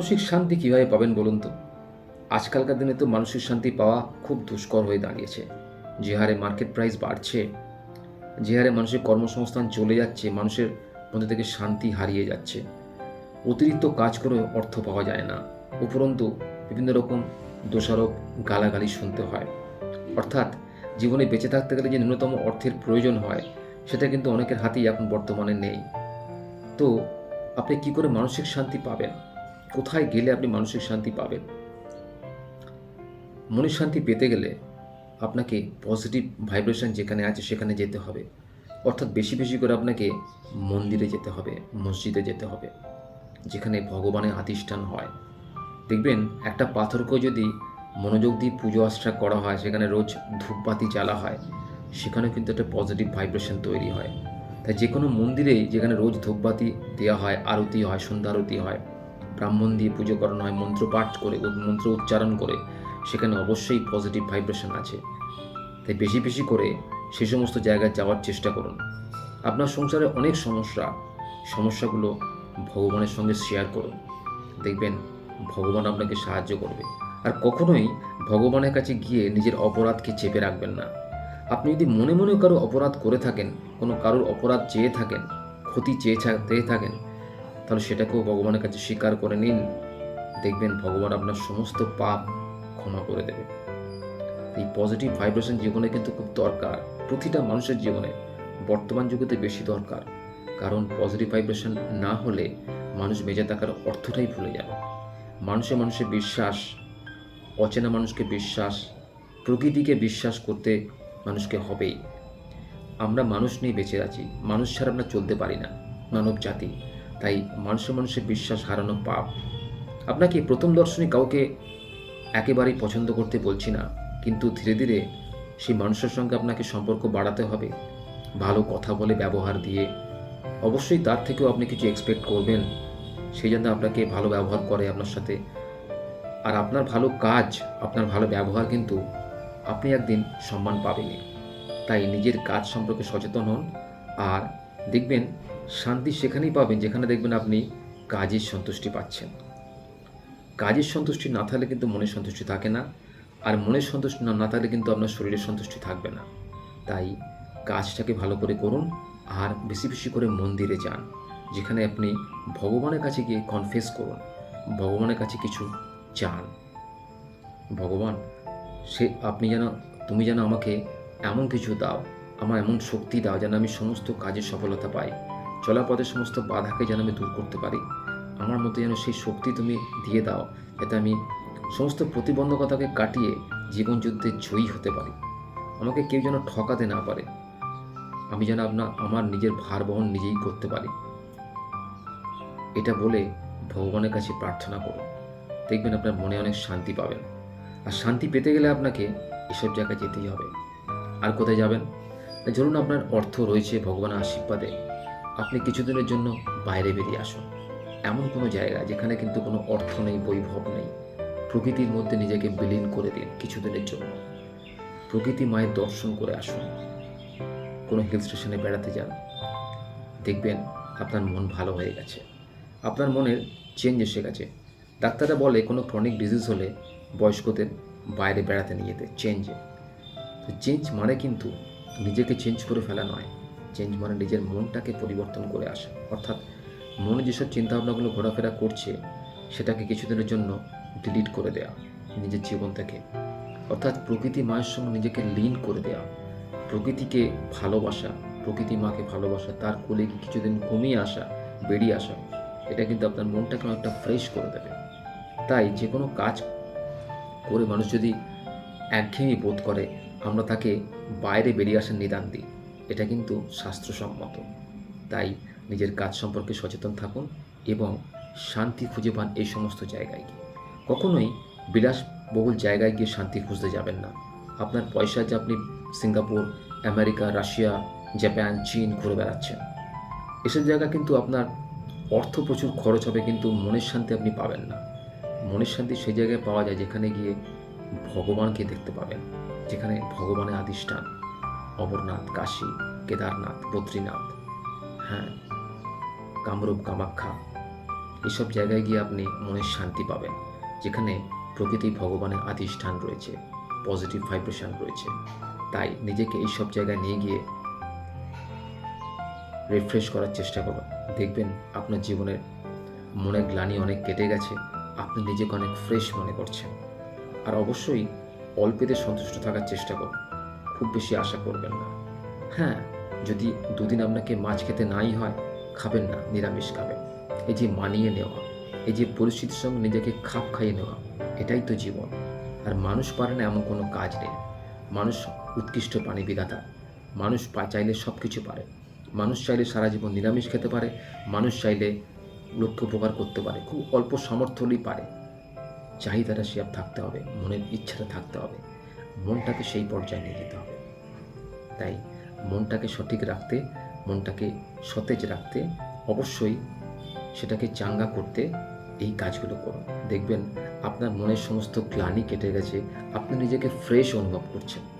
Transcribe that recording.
মানসিক শান্তি কীভাবে পাবেন বলুন তো? আজকালকার দিনে তো মানসিক শান্তি পাওয়া খুব দুষ্কর হয়ে দাঁড়িয়েছে। যে হারে মার্কেট প্রাইস বাড়ছে। যে হারে মানুষের কর্মসংস্থান চলে যাচ্ছে, মানুষের মধ্যে থেকে শান্তি হারিয়ে যাচ্ছে। অতিরিক্ত কাজ করে অর্থ পাওয়া যায় না। উপরন্তু বিভিন্ন রকম দোষারোপ, গালাগালি শুনতে হয়। অর্থাৎ জীবনে বেঁচে থাকতে গেলে যে ন্যূনতম অর্থের প্রয়োজন হয়, সেটা কিন্তু অনেকের হাতেই এখন বর্তমানে নেই। তো আপনি কি করে মানসিক শান্তি পাবেন? কোথায় গেলে আপনি মানসিক শান্তি পাবেন? মনের শান্তি পেতে গেলে আপনাকে পজিটিভ ভাইব্রেশন যেখানে আছে সেখানে যেতে হবে। অর্থাৎ বেশি বেশি করে আপনাকে মন্দিরে যেতে হবে, মসজিদে যেতে হবে, যেখানে ভগবানের আতিষ্ঠান হয়। দেখবেন একটা পাথরকেও যদি মনোযোগ দিয়ে পুজো আশ্রা করা হয়, সেখানে রোজ ধূপবাতি জ্বালা হয় সেখানে কিন্তু একটা পজিটিভ ভাইব্রেশন তৈরি হয়। তাই যে কোনো মন্দিরেই যেখানে রোজ ধূপবাতি দেওয়া হয়, আরতি হয়, সন্ধ্যা আরতি হয় ব্রাহ্মণ দিয়ে পুজো করানো হয় মন্ত্র পাঠ করে মন্ত্র উচ্চারণ করে, সেখানে অবশ্যই পজিটিভ ভাইব্রেশন আছে। তাই বেশি বেশি করে সে সমস্ত জায়গায় যাওয়ার চেষ্টা করুন। আপনার সংসারে অনেক সমস্যা, সমস্যাগুলো ভগবানের সঙ্গে শেয়ার করুন। দেখবেন ভগবান আপনাকে সাহায্য করবে। আর কখনোই ভগবানের কাছে গিয়ে নিজের অপরাধকে চেপে রাখবেন না। আপনি যদি মনে মনে কারও অপরাধ করে থাকেন, কোনো কারোর অপরাধ চেয়ে থাকেন, ক্ষতি চেয়ে চেয়ে থাকেন তাহলে সেটাকেও ভগবানের কাছে স্বীকার করে নিন। দেখবেন ভগবান আপনার সমস্ত পাপ ক্ষমা করে দেবে। এই পজিটিভ ভাইব্রেশন জীবনে কিন্তু খুব দরকার। প্রতিটা মানুষের জীবনে বর্তমান যুগেতে বেশি দরকার। কারণ পজিটিভ ভাইব্রেশন না হলে মানুষ বেঁচে থাকার অর্থটাই ভুলে যাবে। মানুষে মানুষের বিশ্বাস, অচেনা মানুষকে বিশ্বাস, প্রকৃতিকে বিশ্বাস করতে মানুষকে হবেই। আমরা মানুষ নিয়ে বেঁচে আছি। মানুষ ছাড়া আমরা চলতে পারি না। মানব জাতি। তাই মানুষে মানুষের বিশ্বাস হারানো পাপ। আপনাকে প্রথম দর্শনে কাউকে একেবারেই পছন্দ করতে বলছি না, কিন্তু ধীরে ধীরে সেই মানুষের সঙ্গে আপনাকে সম্পর্ক বাড়াতে হবে, ভালো কথা বলে ব্যবহার দিয়ে। অবশ্যই তার থেকেও আপনি কিছু এক্সপেক্ট করবেন সেই জন্য আপনাকে ভালো ব্যবহার করে আপনার সাথে। আর আপনার ভালো কাজ, আপনার ভালো ব্যবহার কিন্তু আপনি একদিন সম্মান পাবেনই। তাই নিজের কাজ সম্পর্কে সচেতন হন, আর দেখবেন শান্তি সেখানেই পাবেন যেখানে দেখবেন আপনি কাজের সন্তুষ্টি পাচ্ছেন। কাজের সন্তুষ্টি না থাকলে কিন্তু মনের সন্তুষ্টি থাকে না। আর মনের সন্তুষ্টি না থাকলে কিন্তু আপনার শরীরের সন্তুষ্টি থাকবে না। তাই কাজটাকে ভালো করে করুন আর বেশি বেশি করে মন্দিরে যান, যেখানে আপনি ভগবানের কাছে গিয়ে কনফেস করুন, ভগবানের কাছে কিছু চান। ভগবান, সে আপনি যেন, তুমি যেন আমাকে এমন কিছু দাও, আমার এমন শক্তি দাও যেন আমি সমস্ত কাজে সফলতা পাই। চলাপথের সমস্ত বাধাকে যেন আমি দূর করতে পারি। আমার মধ্যে যেন সেই শক্তি তুমি দিয়ে দাও, যাতে আমি সমস্ত প্রতিবন্ধকতাকে কাটিয়ে জীবনযুদ্ধে জয়ী হতে পারি। আমাকে কেউ যেন ঠকাতে না পারে। আমি যেন আপনার আমার নিজের ভার বহন নিজেই করতে পারি। এটা বলে ভগবানের কাছে প্রার্থনা করুন। দেখবেন আপনার মনে অনেক শান্তি পাবেন। আর শান্তি পেতে গেলে আপনাকে এসব জায়গায় যেতেই হবে। আর কোথায় যাবেন? ধরুন আপনার অর্থ রয়েছে ভগবানের আশীর্বাদে। আপনি কিছুদিনের জন্য বাইরে বেরিয়ে আসুন। এমন কোনো জায়গা যেখানে কিন্তু কোনো অর্থ নেই, বৈভব নেই। প্রকৃতির মধ্যে নিজেকে বিলীন করে দিন কিছুদিনের জন্য। প্রকৃতি মায়ের দর্শন করে আসুন। কোনো হিল স্টেশনে বেড়াতে যান। দেখবেন আপনার মন ভালো হয়ে গেছে। আপনার মনের চেঞ্জ এসে গেছে। ডাক্তাররা বলে কোনো ক্রনিক ডিজিজ হলে বয়স্কদের বাইরে বেড়াতে নিয়ে যেতে চেঞ্জে তো চেঞ্জ মানে কিন্তু নিজেকে চেঞ্জ করে ফেলা নয়। চেঞ্জ মানে নিজের মনটাকে পরিবর্তন করে আসা। অর্থাৎ মনে যেসব চিন্তাভাবনাগুলো ঘোরাফেরা করছে, সেটাকে কিছুদিনের জন্য ডিলিট করে দেয়া, নিজের জীবন থেকে অর্থাৎ প্রকৃতি মায়ের সঙ্গে নিজেকে লীন করে দেয়া, প্রকৃতিকে ভালোবাসা, প্রকৃতি মাকে ভালোবাসা, তার কোলে কিছুদিন ঘুমিয়ে আসা, বেরিয়ে আসা, এটা কিন্তু আপনার মনটাকে অনেকটা ফ্রেশ করে দেবে। তাই যে কোনো কাজ করে মানুষ যদি একঘেয়েমি বোধ করে, আমরা তাকে বাইরে বেরিয়ে আসার নিদান দিই। এটা কিন্তু শাস্ত্রসম্মত। তাই নিজের কাজ সম্পর্কে সচেতন থাকুন এবং শান্তি খুঁজে পান এই সমস্ত জায়গায় গিয়ে। কখনোই বিলাসবহুল জায়গায় গিয়ে শান্তি খুঁজতে যাবেন না। আপনার পয়সা যে আপনি সিঙ্গাপুর, আমেরিকা, রাশিয়া, জাপান, চীন ঘুরে বেড়াচ্ছেন, এসব জায়গা কিন্তু আপনার অর্থ প্রচুর খরচ হবে কিন্তু মনের শান্তি আপনি পাবেন না। মনের শান্তি সেই জায়গায় পাওয়া যায় যেখানে গিয়ে ভগবানকে দেখতে পাবেন, যেখানে ভগবানের আদিষ্ঠান অমরনাথ, কাশী, কেদারনাথ, বদ্রীনাথ হ্যাঁ কামরূপ, কামাখ্যা, এসব জায়গায় গিয়ে আপনি মনের শান্তি পাবেন, যেখানে প্রকৃতি ভগবানের আধিষ্ঠান রয়েছে পজিটিভ ভাইব্রেশন রয়েছে। তাই নিজেকে এইসব জায়গায় নিয়ে গিয়ে রিফ্রেশ করার চেষ্টা করুন। দেখবেন আপনার জীবনের মনের গ্লানি অনেক কেটে গেছে, আপনি নিজেকে অনেক ফ্রেশ মনে করছেন। আর অবশ্যই অল্পেতে সন্তুষ্ট থাকার চেষ্টা করুন। খুব বেশি আশা করবেন না। হ্যাঁ যদি দুদিন আপনাকে মাছ খেতে নাই হয়, খাবেন না, নিরামিষ খাবেন। এই যে মানিয়ে নেওয়া, এই যে পরিস্থিতির সঙ্গে নিজেকে খাপ খাইয়ে নেওয়া, এটাই তো জীবন। আর মানুষ পারে না এমন কোনো কাজ নেই। মানুষ উৎকৃষ্ট প্রাণী বিধাতা। মানুষ চাইলে সব কিছু পারে। মানুষ চাইলে সারা জীবন নিরামিষ খেতে পারে। মানুষ চাইলে লক্ষ্য উপকার করতে পারে। খুব অল্প সামর্থ্য হলেই পারে। চাহিদাটা সে থাকতে হবে, মনের ইচ্ছাটা থাকতে হবে। মনটাকে সেই পর্যায়ে নিয়ে যেতে হবে। তাই মনটাকে সঠিক রাখতে, মনটাকে সতেজ রাখতে অবশ্যই সেটাকে চাঙ্গা করতে এই কাজগুলো করুন। দেখবেন আপনার মনের সমস্ত ক্লানি কেটে গেছে, আপনি নিজেকে ফ্রেশ অনুভব করছেন।